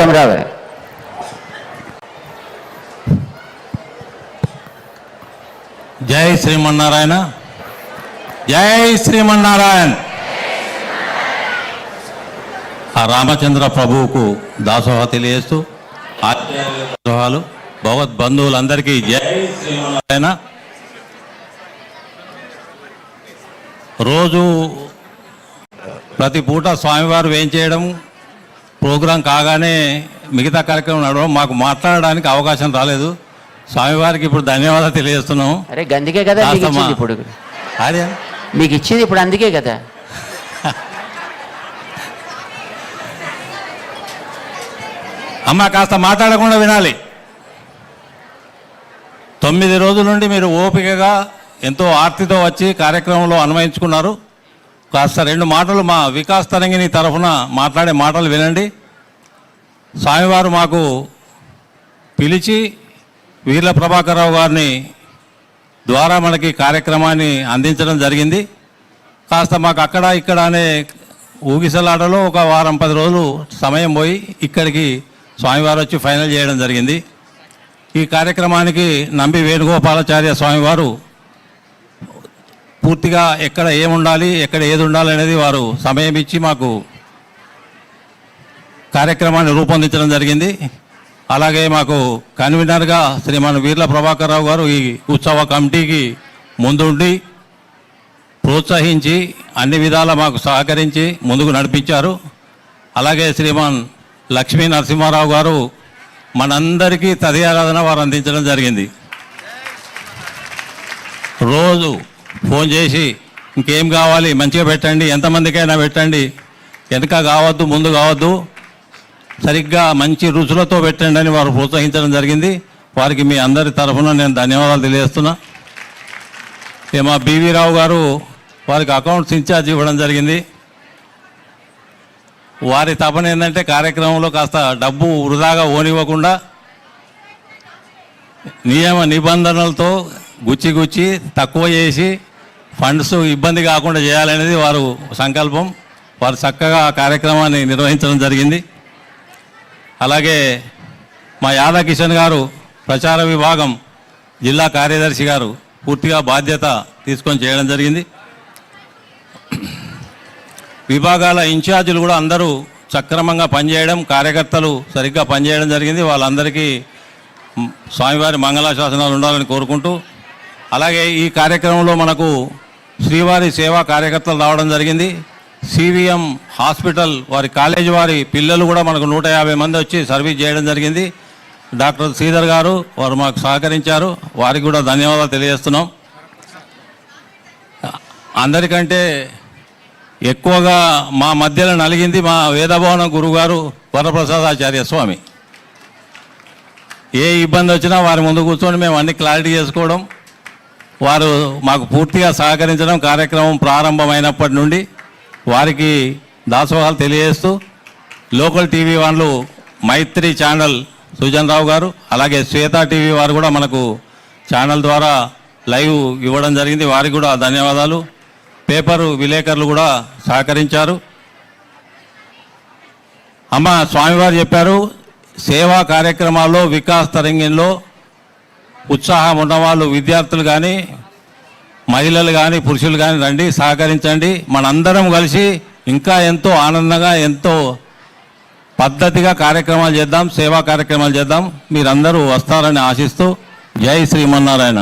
గౌతమ్ రావు జై శ్రీమన్నారాయణ. జై శ్రీమన్నారాయణ. ఆ రామచంద్ర ప్రభువుకు దాసోహ తెలియజేస్తూ ఆచార్య దాసోహాలు భగవద్ బంధువులందరికీ జై శ్రీమన్నారాయణ. రోజు ప్రతి పూట స్వామివారు వేయించేయడం ప్రోగ్రాం కాగానే మిగతా కార్యక్రమం నడవడం మాకు మాట్లాడడానికి అవకాశం రాలేదు. స్వామివారికి ఇప్పుడు ధన్యవాదాలు తెలియజేస్తున్నాం. అరే గందుకే కదా మీకు దాసమ్మా. ఇచ్చింది ఇప్పుడు. అదే మీకు ఇచ్చింది ఇప్పుడు అందుకే కదా. అమ్మ కాస్త మాట్లాడకుండా వినాలి. తొమ్మిది రోజుల నుండి మీరు ఓపికగా ఎంతో ఆర్తితో వచ్చి కార్యక్రమంలో అన్వయించుకున్నారు. కాస్త రెండు మాటలు మా వికాస్ తరంగిణి తరఫున మాట్లాడే మాటలు వినండి. స్వామివారు మాకు పిలిచి వీర్ల ప్రభాకరరావు గారిని ద్వారా మనకి కార్యక్రమాన్ని అందించడం జరిగింది. కాస్త మాకు అక్కడ ఇక్కడ అనే ఊగిసలాటలో ఒక వారం పది రోజులు సమయం పోయి ఇక్కడికి స్వామివారు వచ్చి ఫైనల్ చేయడం జరిగింది. ఈ కార్యక్రమానికి నంబి వేణుగోపాలాచార్య స్వామివారు పూర్తిగా ఎక్కడ ఏముండాలి ఎక్కడ ఏది ఉండాలి అనేది వారు సమయం ఇచ్చి మాకు కార్యక్రమాన్ని రూపొందించడం జరిగింది. అలాగే మాకు కన్వీనర్గా శ్రీమాన్ వీర్ల ప్రభాకర్ రావు గారు ఈ ఉత్సవ కమిటీకి ముందుండి ప్రోత్సహించి అన్ని విధాలా మాకు సహకరించి ముందుకు నడిపించారు. అలాగే శ్రీమాన్ లక్ష్మీ నరసింహారావు గారు మనందరికీ తదియారాధన వారు అందించడం జరిగింది. రోజు ఫోన్ చేసి ఇంకేం కావాలి మంచిగా పెట్టండి ఎంతమందికైనా పెట్టండి వెనక కావద్దు ముందు కావద్దు సరిగ్గా మంచి రుచులతో పెట్టండి అని వారు ప్రోత్సహించడం జరిగింది. వారికి మీ అందరి తరఫున నేను ధన్యవాదాలు తెలియజేస్తున్నా. మా బీవీ రావు గారు వారికి అకౌంట్స్ ఇన్ఛార్జ్ ఇవ్వడం జరిగింది. వారి తపన ఏంటంటే కార్యక్రమంలో కాస్త డబ్బు వృధాగా ఓనివ్వకుండా నియమ నిబంధనలతో గుచ్చి గుచ్చి తక్కువ చేసి ఫండ్స్ ఇబ్బంది కాకుండా చేయాలనేది వారు సంకల్పం. వారు చక్కగా ఆ కార్యక్రమాన్ని నిర్వహించడం జరిగింది. అలాగే మా యాదా కిషన్ గారు ప్రచార విభాగం జిల్లా కార్యదర్శి గారు పూర్తిగా బాధ్యత తీసుకొని చేయడం జరిగింది. విభాగాల ఇన్ఛార్జీలు కూడా అందరూ సక్రమంగా పనిచేయడం కార్యకర్తలు సరిగ్గా పనిచేయడం జరిగింది. వాళ్ళందరికీ స్వామివారి మంగళాశాసనాలు ఉండాలని కోరుకుంటూ అలాగే ఈ కార్యక్రమంలో మనకు శ్రీవారి సేవా కార్యకర్తలు రావడం జరిగింది. సివిఎం హాస్పిటల్ వారి కాలేజీ వారి పిల్లలు కూడా మనకు నూట యాభై మంది వచ్చి సర్వీస్ చేయడం జరిగింది. డాక్టర్ శ్రీధర్ గారు వారు మాకు సహకరించారు. వారికి కూడా ధన్యవాదాలు తెలియజేస్తున్నాం. అందరికంటే ఎక్కువగా మా మధ్యలో నలిగింది మా వేదభవన గురుగారు వరప్రసాదాచార్య స్వామి. ఏ ఇబ్బంది వచ్చినా వారి ముందు కూర్చొని మేము అన్ని క్లారిటీ చేసుకోవడం వారు మాకు పూర్తిగా సహకరించడం కార్యక్రమం ప్రారంభమైనప్పటి నుండి వారికి దాసోహాలు తెలియజేస్తూ లోకల్ టీవీ వాళ్ళు మైత్రి ఛానల్ సుజన్ రావు గారు అలాగే శ్వేత టీవీ వారు కూడా మనకు ఛానల్ ద్వారా లైవ్ ఇవ్వడం జరిగింది. వారికి కూడా ధన్యవాదాలు. పేపరు విలేకరులు కూడా సహకరించారు. అమ్మ స్వామివారు చెప్పారు సేవా కార్యక్రమాల్లో వికాస్ తరంగంలో ఉత్సాహం ఉన్నవాళ్ళు విద్యార్థులు కానీ మహిళలు కానీ పురుషులు కానీ రండి సహకరించండి. మనందరం కలిసి ఇంకా ఎంతో ఆనందంగా ఎంతో పద్ధతిగా కార్యక్రమాలు చేద్దాం సేవా కార్యక్రమాలు చేద్దాం. మీరందరూ వస్తారని ఆశిస్తూ జై శ్రీమన్నారాయణ